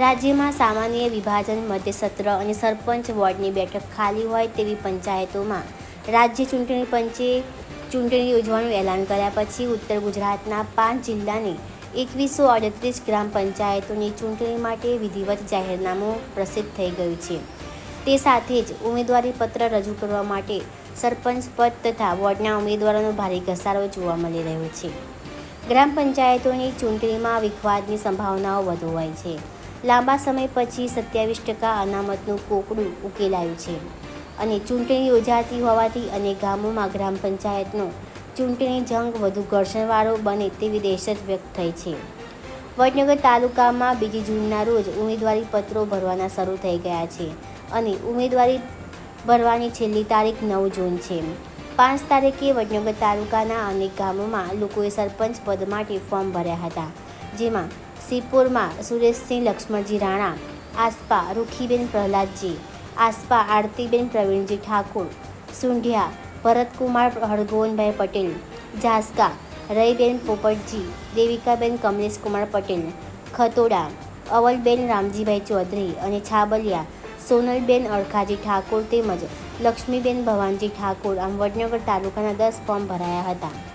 રાજ્યમાં સામાન્ય વિભાજન સત્ર અને સરપંચ વોર્ડની બેઠક ખાલી હોય તેવી પંચાયતોમાં રાજ્ય ચૂંટણી પંચે ચૂંટણી યોજવાનું એલાન કર્યા પછી ઉત્તર ગુજરાતના પાંચ જિલ્લાની એકવીસો અડત્રીસ ગ્રામ પંચાયતોની ચૂંટણી માટે વિધિવત જાહેરનામું પ્રસિદ્ધ થઈ ગયું છે. તે સાથે જ ઉમેદવારી પત્ર રજૂ કરવા માટે સરપંચ પદ તથા વોર્ડના ઉમેદવારોનો ભારે ઘસારો જોવા મળી રહ્યો છે. ગ્રામ પંચાયતોની ચૂંટણીમાં વિખવાદની સંભાવનાઓ વધુ હોય છે. લાંબા સમય પછી સત્યાવીસ ટકા અનામતનું કોકડું ઉકેલાયું છે અને ચૂંટણી યોજાતી હોવાથી અને ગામોમાં ગ્રામ પંચાયતનો ચૂંટણી જંગ વધુ ઘર્ષણવાળો બને તેવી દહેશત વ્યક્ત થઈ છે. વડનગર તાલુકામાં બીજી જૂનના રોજ ઉમેદવારી પત્રો ભરવાના શરૂ થઈ ગયા છે અને ઉમેદવારી ભરવાની છેલ્લી તારીખ નવ જૂન છે. પાંચ તારીખે વડનગર તાલુકાના અનેક ગામોમાં લોકોએ સરપંચ પદ માટે ફોર્મ ભર્યા હતા, જેમાં સિપોરમાં સુરેશસિંહ, લક્ષ્મણજી રાણા, આસપા રૂખીબેન પ્રહલાદજી, આસપા આરતીબેન પ્રવીણજી ઠાકોર, સુંઢિયા ભરતકુમાર હળગોવનભાઈ પટેલ, ઝાસકા રહીબેન પોપટજી, દેવિકાબેન કમલેશકુમાર પટેલ, ખતોડા અવલબેન રામજીભાઈ ચૌધરી અને છાબલિયા, સોનલબેન અળખાજી ઠાકોર તેમજ લક્ષ્મીબેન ભવાનજી ઠાકોર આમ વડનગર તાલુકાના દસ ફોર્મ ભરાયા હતા.